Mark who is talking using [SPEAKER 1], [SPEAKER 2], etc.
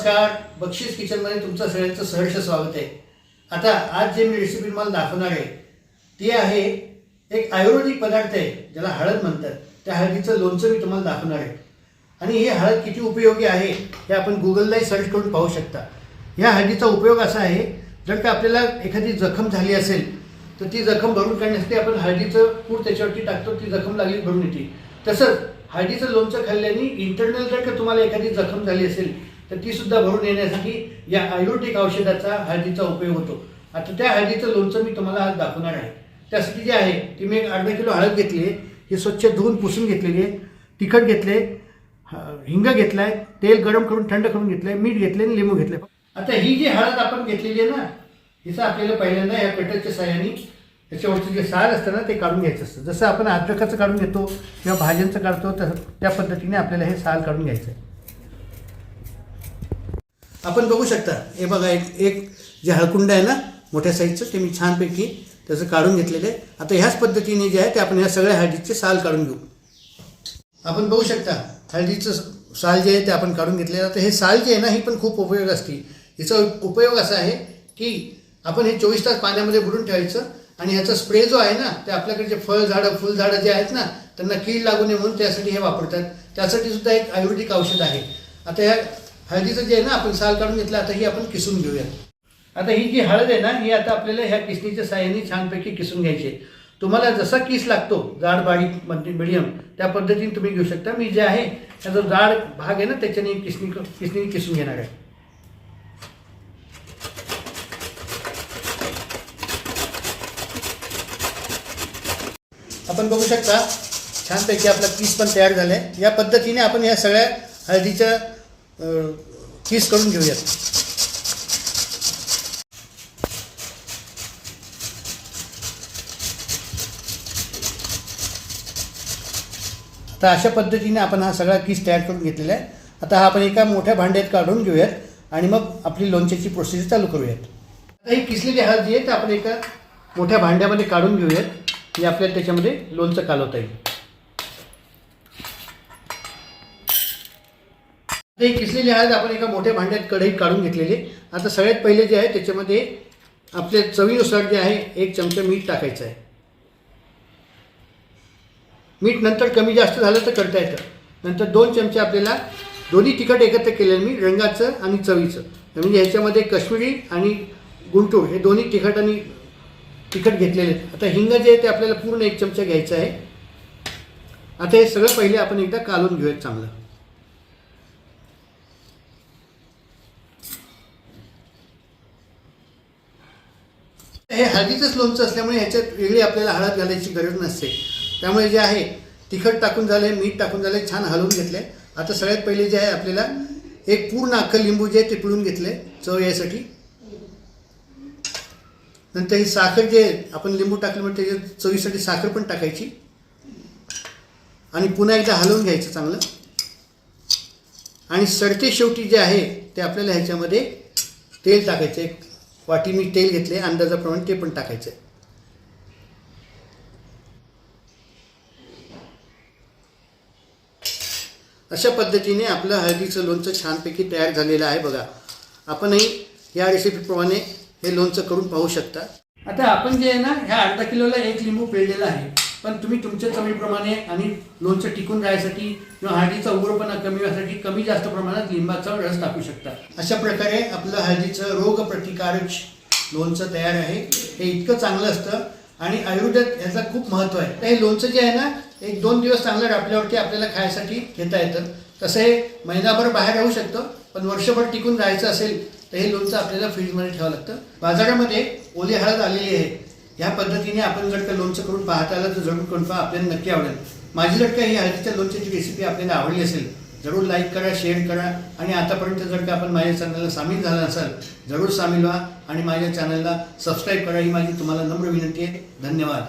[SPEAKER 1] नमस्कार. बक्षीस किचनमध्ये तुमचं सगळ्यांचं सहर्ष स्वागत आहे. आता आज जे मी रेसिपी तुम्हाला दाखवणार आहे ती आहे एक आयुर्वेदिक पदार्थ आहे ज्याला हळद म्हणतात. त्या हळदीचं लोणचं मी तुम्हाला दाखवणार आहे. आणि हे हळद किती उपयोगी आहे हे आपण गुगललाही सर्च करून पाहू शकता. या हळदीचा उपयोग असा आहे जर का आपल्याला एखादी जखम झाली असेल तर ती जखम भरून काढण्यासाठी आपण हळदीचं पूड त्याच्यावरती टाकतो ती जखम लागली भरून येते. तसंच हळदीचं लोणचं खाल्ल्याने इंटरनल जर का तुम्हाला एखादी जखम झाली असेल तर ती सुद्धा भरून येण्यासाठी या आयुर्वेदिक औषधाचा हळदीचा उपयोग होतो. आता त्या हळदीचं लोणचं मी तुम्हाला आज दाखवणार आहे. त्यासाठी जे आहे ती मी एक अर्धा किलो हळद घेतली आहे. हे स्वच्छ धुवून पुसून घेतलेली आहे. तिखट घेतले हिंग घेतलाय तेल गरम करून थंड करून आहे. मीठ घेतले आणि लिंबू घेतले आता ही जी हळद आपण घेतलेली आहे ना हिचं आपल्याला पहिल्यांदा या कटरच्या साह्याने त्याच्यावरचं जे साल असतं ना ते काढून घ्यायचं असतं. जसं आपण अद्रकाचं काढून घेतो किंवा भाज्यांचं काढतो तसं त्या पद्धतीने आपल्याला हे साल काढून घ्यायचं आहे. आपण बघू शकता. हे बघा एक एक जे हळकुंड आहे ना मोठ्या साईजचं ते मी छानपैकी त्याचं काढून घेतलेलं आहे. आता ह्याच पद्धतीने जे आहे ते आपण ह्या सगळ्या हळदीचे साल काढून घेऊ. आपण बघू शकता हळदीचं साल जे आहे ते आपण काढून घेतलेलं आता हे साल जे आहे ना ही पण खूप उपयोग असते. हिचा उपयोग असा आहे की आपण हे चोवीस तास पाण्यामध्ये बुडून ठेवायचं आणि ह्याचा स्प्रे जो आहे ना ते आपल्याकडे जे फळ झाडं फुलझाडं जे आहेत ना त्यांना कीड लागू नये म्हणून त्यासाठी हे वापरतात. त्यासाठी सुद्धा एक आयुर्वेदिक औषध आहे. आता ह्या हळदीचं जे आहे ना आपण साल काढून घेतलं आता ही आपण किसून घेऊयात आता ही जी हळद आहे ना ही आता आपल्याला ह्या किसणीच्या साह्याने छानपैकी किसून घ्यायची आहे. तुम्हाला जसा किस लागतो जाड बारीकमध्ये मिडियम त्या पद्धतीने तुम्ही घेऊ शकता. मी जे आहे त्याचा जाड भाग आहे ना त्याच्याने किसणी किसणी किसून घेणार आहे. आपण बघू शकता छानपैकी आपला किस पण तयार झाला आहे या पद्धतीने आपण या सगळ्या हळदीच्या किस करून घेऊयात. आता अशा पद्धतीने आपण हा सगळा किस तयार करून घेतलेला आहे. आता हा आपण एका मोठ्या भांड्यात काढून घेऊयात आणि मग आपली लोणच्याची प्रोसिजर चालू करूयात. आता ही किसलेली हळद जी आहे ते आपण एका मोठ्या भांड्यामध्ये काढून घेऊयात. आणि आपल्याला त्याच्यामध्ये लोणचं कालवता येईल. ते किसलेले आहेत हळद आपण एका मोठ्या भांड्यात कढईत काढून घेतलेली. आता सगळ्यात पहिले जे आहे त्याच्यामध्ये आपल्या चवीनुसार जे आहे एक चमचा मीठ टाकायचं आहे. मीठ नंतर कमी जास्त झालं तर करता येतं. नंतर दोन चमचे आपल्याला दोन्ही तिखट एकत्र केलेलं मी रंगाचं आणि चवीचं. म्हणजे ह्याच्यामध्ये कश्मीरी आणि गुंटूर हे दोन्ही तिखट आणि तिखट घेतलेले आहेत. आता हिंग जे आहे ते आपल्याला पूर्ण एक चमचा घ्यायचं आहे. आता हे सगळं पहिले आपण एकदा कालून घेऊयात चांगलं. हे हळदीचंच लोणचं असल्यामुळे ह्याच्यात वेगळी आपल्याला हळद घालायची गरज नसते. त्यामुळे जे आहे तिखट टाकून झाले मीठ टाकून झाले छान हलवून घेतले. आता सगळ्यात पहिले जे आहे आपल्याला एक पूर्ण अख्खं लिंबू जे आहे ते पिळून घेतले चव यासाठी नंतर ही साखर जे आहे आपण लिंबू टाकल्यामुळे म्हणजे त्याच्या चवीसाठी साखर पण टाकायची. आणि पुन्हा एकदा हलवून घ्यायचं चांगलं. आणि सरते शेवटी जे आहे ते आपल्याला ह्याच्यामध्ये तेल टाकायचं. एक वाटी मी तेल घेतले अंदाजाप्रमाणे ते पण टाकायचं. अशा पद्धतीने आपलं हळदीचं लोणचं छानपैकी तयार झालेलं आहे बघा. आपणही या रेसिपीप्रमाणे हे लोणचं करून पाहू शकता. आता आपण जे आहे ना ह्या अर्धा किलोला एक लिंबू पिळलेला आहे. पण तुम्ही तुमच्या चवीप्रमाणे आणि लोणचं टिकून राहण्यासाठी किंवा हळदीचा उग्रपणा कमी होण्यासाठी कमी जास्त प्रमाणात लिंबाचा रस टाकू शकता. अशा प्रकारे आपलं हळदीचं रोगप्रतिकारक लोणचं तयार आहे. हे इतकं चांगलं असतं आणि आयुर्वेदात ह्याचा खूप महत्त्व आहे. तर हे लोणचं जे आहे ना एक दोन दिवस चांगलं रापल्यावरती आपल्याला खायसाठी घेता येतं. तसं हे महिनाभर बाहेर राहू शकतं पण वर्षभर टिकून राहायचं असेल तर हे लोणचं आपल्याला फ्रीजमध्ये ठेवावं लागतं. बाजारामध्ये ओली हळद आलेली आहे. ह्या पद्धतीने आपण जर का लोणचं करून पाहता आलं तर जरूर करून पहा आपल्याला नक्की आवडेल. माझी जर का ही हळदीच्या लोणच्याची रेसिपी आपल्याला आवडली असेल जरूर लाईक करा शेअर करा आणि आतापर्यंत जर का आपण माझ्या चॅनलला सामील झाला असाल जरूर सामील व्हा आणि माझ्या चॅनलला सबस्क्राईब करा ही माझी तुम्हाला नम्र विनंती आहे. धन्यवाद.